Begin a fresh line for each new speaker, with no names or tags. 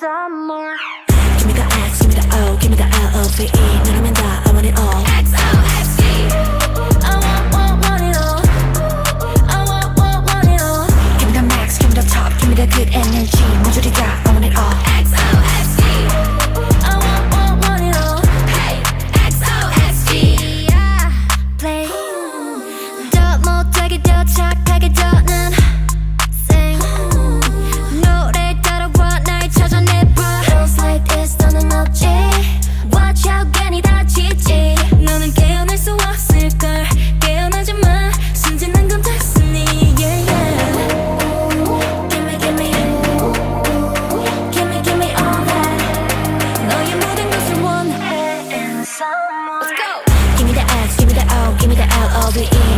some.
Give me the X, give me the O, give me the L O V E. 누르면 다 I want it all. X
O X E. I want want want it all. I want want want it all.
Give me the max, give me the top, give me the good energy. 모조리 다 I want it all. X
O X E. I want want want it all. Hey X O X E. Yeah. Play. 더 못하게 더 잘.
Give me the L-O-V-E